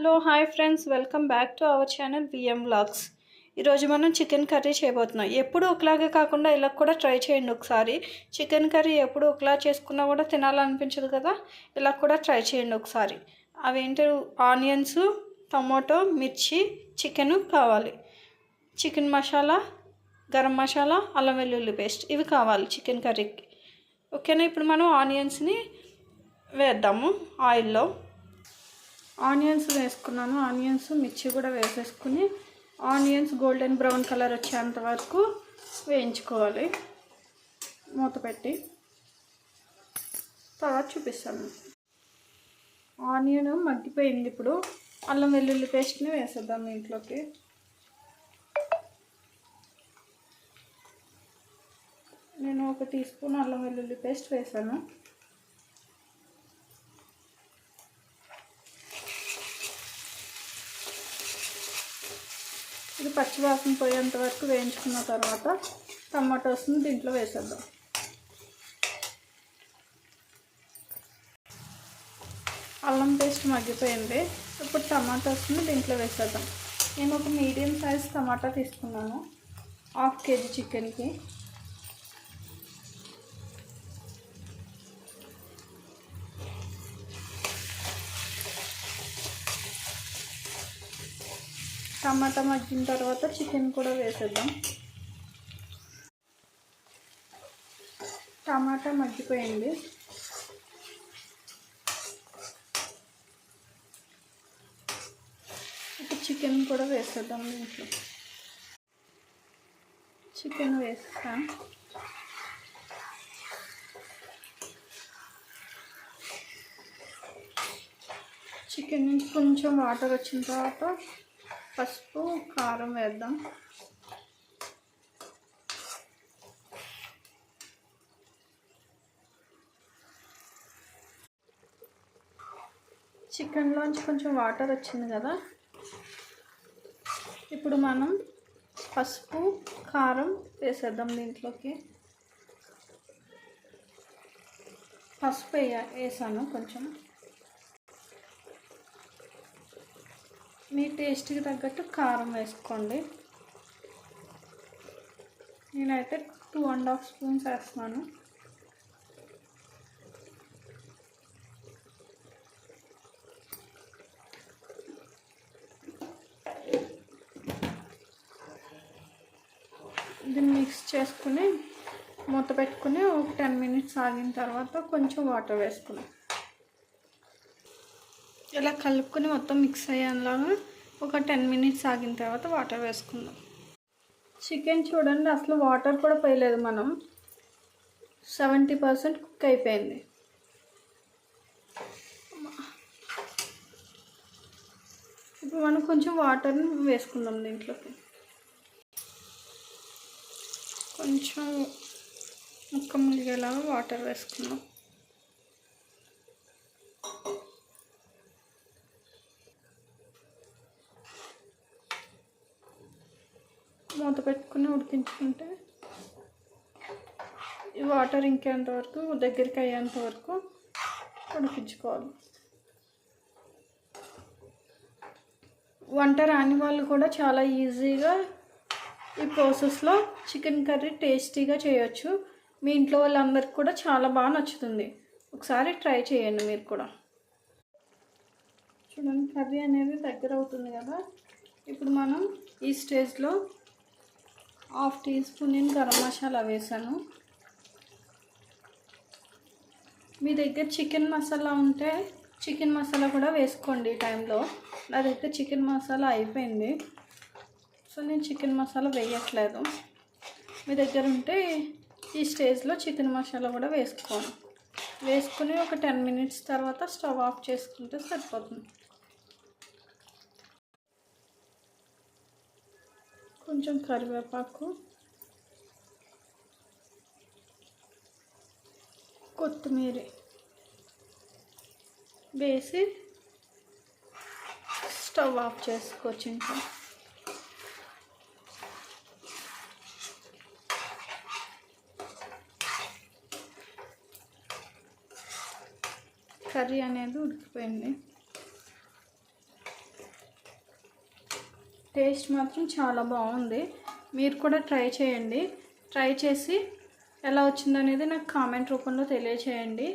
Hello hi friends. Welcome back to our channel VM vlogs. ఈరోజు మనం chicken curry చేయబోతున్నాం. ఎప్పుడు ఒకలాగే కాకుండా ఇలా కూడా ట్రై చేయండి ఒకసారి. చికెన్ కర్రీ ఎప్పుడు ఒకలా చేసుకున్నా కూడా తినాలనిపించదు కదా? ఇలా కూడా ట్రై చేయండి ఒకసారి. అవేంటి? ఆనియన్స్ టమాటో మిర్చి చికెను కావాలి. చికెన్ మసాలా గరం మసాలా అల్లం వెల్లుల్లి పేస్ట్ ఇవి కావాలి చికెన్ కర్రీకి. ఓకేనా? ఇప్పుడు మనం ఆనియన్స్ని వేద్దాము ఆయిల్లో. ఆనియన్స్ వేసుకున్నాను. ఆనియన్స్ మిర్చి కూడా వేసేసుకుని ఆనియన్స్ గోల్డెన్ బ్రౌన్ కలర్ వచ్చేంత వరకు వేయించుకోవాలి. మూత పెట్టి తర్వాత చూపిస్తాను. ఆనియన్ మగ్గిపోయింది ఇప్పుడు. అల్లం వెల్లుల్లి పేస్ట్ని వేసేద్దాం ఇంట్లోకి. నేను ఒక టీ స్పూన్ అల్లం వెల్లుల్లి పేస్ట్ వేసాను. ఇది పచ్చివాసన పోయేంత వరకు వేయించుకున్న తర్వాత టమాటోస్ని దీంట్లో వేసేద్దాం. అల్లం పేస్ట్ మగ్గిపోయింది. ఇప్పుడు టమాటోస్ని దీంట్లో వేసేద్దాం. నేను ఒక మీడియం సైజ్ టమాటా తీసుకున్నాను. హాఫ్ కేజీ చికెన్కి. టమాటా మగ్గిన తర్వాత చికెన్ కూడా వేసేద్దాం. టమాటా మగ్గిపోయింది. ఇప్పుడు చికెన్ కూడా వేసేద్దాం దీంట్లో. చికెన్ వేస్తాం చికెన్ నుంచి కొంచెం వాటర్ వచ్చిన తర్వాత పసుపు కారం వేద్దాం. చికెన్లోంచి కొంచెం వాటర్ వచ్చింది కదా. ఇప్పుడు మనం పసుపు కారం వేసేద్దాం దీంట్లోకి. పసుపు వేయ వేసాను కొంచెం. మీ టేస్ట్కి తగ్గట్టు కారం వేసుకోండి. నేనైతే టూ అండ్ హాఫ్ స్పూన్స్ వేస్తున్నాను. దీన్ని మిక్స్ చేసుకుని మూత పెట్టుకుని ఒక టెన్ మినిట్స్ ఆగిన తర్వాత కొంచెం వాటర్ వేసుకున్నాం ఇలా కలుపుకొని మొత్తం మిక్స్ అయ్యేలాగా ఒక టెన్ మినిట్స్ ఆగిన తర్వాత వాటర్ వేసుకుందాం. చికెన్ చూడండి అసలు వాటర్ కూడా పోయలేదు మనం. సెవెంటీ పర్సెంట్ కుక్ అయిపోయింది. ఇప్పుడు మనం కొంచెం వాటర్ని వేసుకుందాం దీంట్లోకి. కొంచెం ముక్క ములిగేలాగా వాటర్ వేసుకుందాం. మూత పెట్టుకుని ఉడికించుకుంటే ఈ వాటర్ ఇంకేంత వరకు దగ్గరికి అయ్యేంత వరకు ఉడికించుకోవాలి. వంట రాని వాళ్ళు కూడా చాలా ఈజీగా ఈ ప్రాసెస్లో చికెన్ కర్రీ టేస్టీగా చేయొచ్చు. మీ ఇంట్లో వాళ్ళందరికీ కూడా చాలా బాగా నచ్చుతుంది. ఒకసారి ట్రై చేయండి మీరు కూడా. చూడండి కర్రీ అనేది దగ్గర అవుతుంది కదా. ఇప్పుడు మనం ఈ స్టేజ్లో హాఫ్ టీ స్పూన్ నేను గరం మసాలా వేసాను. మీ దగ్గర చికెన్ మసాలా ఉంటే చికెన్ మసాలా కూడా వేసుకోండి టైంలో. నా దగ్గర చికెన్ మసాలా అయిపోయింది. సో నేను చికెన్ మసాలా వేయట్లేదు. మీ దగ్గర ఉంటే ఈ స్టేజ్లో చికెన్ మసాలా కూడా వేసుకోండి. వేసుకుని ఒక టెన్ మినిట్స్ తర్వాత స్టవ్ ఆఫ్ చేసుకుంటే సరిపోతుంది. కొంచెం కరివేపాకు కొత్తిమీర వేసి స్టవ్ ఆఫ్ చేసుకోవచ్చు ఇంకా కర్రీ అనేది ఉడికిపోయింది. టేస్ట్ మాత్రం చాలా బాగుంది. మీరు కూడా ట్రై చేయండి. ట్రై చేసి ఎలా వచ్చిందనేది నాకు కామెంట్ రూపంలో తెలియచేయండి.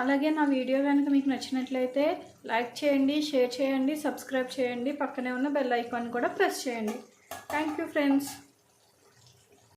అలాగే నా వీడియో కనుక మీకు నచ్చినట్లయితే లైక్ చేయండి షేర్ చేయండి సబ్స్క్రైబ్ చేయండి. పక్కనే ఉన్న బెల్ ఐకాన్ కూడా ప్రెస్ చేయండి. Thank you friends.